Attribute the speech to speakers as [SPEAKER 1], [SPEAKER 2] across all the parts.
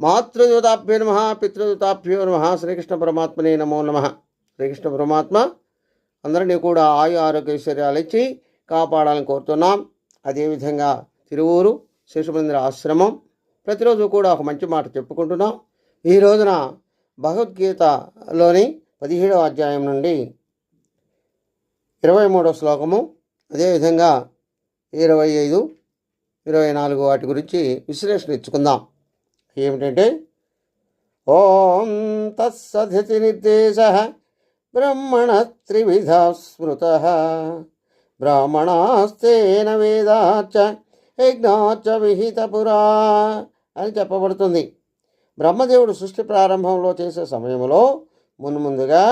[SPEAKER 1] మాతృదూతాభ్యో నమ పితృదూతాభ్యో నమ శ్రీకృష్ణ పరమాత్మనే నమో నమ. శ్రీకృష్ణ పరమాత్మ అందరినీ కూడా ఆయు ఆరోగ్య ఐశ్వర్యాలు ఇచ్చి కాపాడాలని కోరుతున్నాం. అదేవిధంగా తిరువూరు శిశుమందిర ఆశ్రమం ప్రతిరోజు కూడా ఒక మంచి మాట చెప్పుకుంటున్నాం. ఈ రోజున భగవద్గీతలోని పదిహేడవ అధ్యాయం నుండి ఇరవై మూడవ శ్లోకము అదేవిధంగా ఇరవై ఐదు ఇరవై నాలుగు వాటి గురించి విశ్లేషణ ఇచ్చుకుందాం. ఏమిటంటే ఓం తత్సతి నిర్దేశ బ్రహ్మణ త్రివిధ స్మృత. బ్రాహ్మణాస్తేన వేదాచ యజ్ఞాచ విహిత పురా అని చెప్పబడుతుంది. బ్రహ్మదేవుడు సృష్టి ప్రారంభంలో చేసే సమయంలో మున్ముందుగా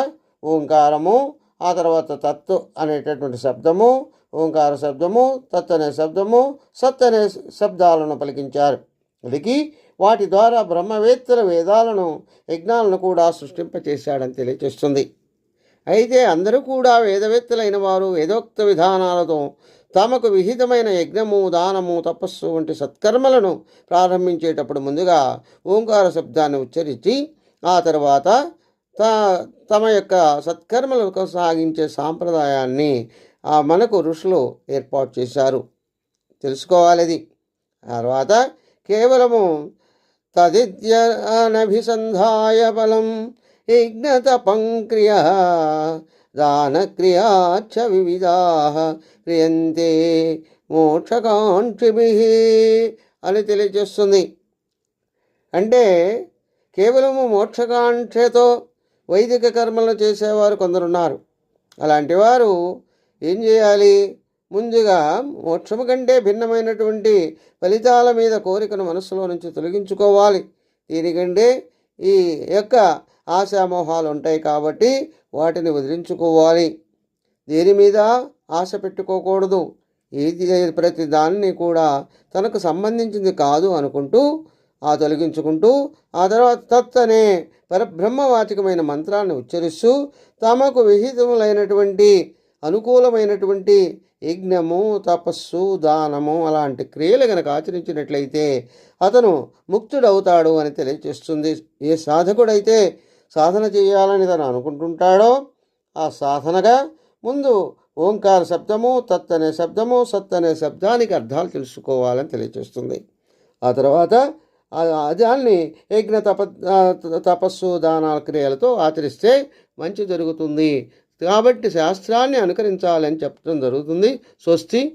[SPEAKER 1] ఓంకారము ఆ తర్వాత తత్తు అనేటటువంటి శబ్దము ఓంకార శబ్దము తత్ అనే శబ్దము సత్ అనే శబ్దాలను పలికించారు. అదికి వాటి ద్వారా బ్రహ్మవేత్తల వేదాలను యజ్ఞాలను కూడా సృష్టింపచేశాడని తెలియచేస్తుంది అయితే అందరూ కూడా వేదవేత్తలైన వారు వేదోక్త విధానాలతో తమకు విహితమైన యజ్ఞము దానము తపస్సు వంటి సత్కర్మలను ప్రారంభించేటప్పుడు ముందుగా ఓంకార శబ్దాన్ని ఉచ్చరించి ఆ తర్వాత త తమ యొక్క సత్కర్మలు కొనసాగించే సాంప్రదాయాన్ని ఆ మనకు ఋషులు ఏర్పాటు చేశారు. తెలుసుకోవాలి తర్వాత కేవలము తదిత్యనభిసంధాయ బలం యజ్ఞతపంక్రియ దానక్రియాచ వివిధా క్రియంతే మోక్షకాంక్షిభి అని తెలియజేస్తుంది. అంటే కేవలము మోక్షకాంక్షతో వైదిక కర్మలను చేసేవారు కొందరున్నారు. అలాంటి వారు ఏం చేయాలి? ముందుగా మోక్షము కంటే భిన్నమైనటువంటి ఫలితాల మీద కోరికను మనస్సులో నుంచి తొలగించుకోవాలి. దీనికంటే ఈ యొక్క ఆశామోహాలు ఉంటాయి కాబట్టి వాటిని వదిలించుకోవాలి. దేని మీద ఆశ పెట్టుకోకూడదు. ఏది ప్రతి దానిని కూడా తనకు సంబంధించింది కాదు అనుకుంటూ ఆ తొలగించుకుంటూ ఆ తర్వాత తత్ అనే పరబ్రహ్మవాచకమైన మంత్రాన్ని ఉచ్చరిస్తూ తమకు విహితములైనటువంటి అనుకూలమైనటువంటి యజ్ఞము తపస్సు దానము అలాంటి క్రియలు గనక ఆచరించినట్లయితే అతను ముక్తుడవుతాడు అని తెలియచేస్తుంది. ఏ సాధకుడైతే సాధన చేయాలని తను అనుకుంటుంటాడో ఆ సాధనగా ముందు ఓంకార శబ్దము తత్ అనే శబ్దము సత్ అనే శబ్దానికి అర్థాలు తెలుసుకోవాలని తెలియచేస్తుంది. ఆ తర్వాత దాన్ని యజ్ఞ తప తపస్సు దానాల క్రియలతో ఆచరిస్తే మంచి జరుగుతుంది కాబట్టి శాస్త్రాన్ని అనుకరించాలని చెప్పడం జరుగుతుంది. స్వస్తి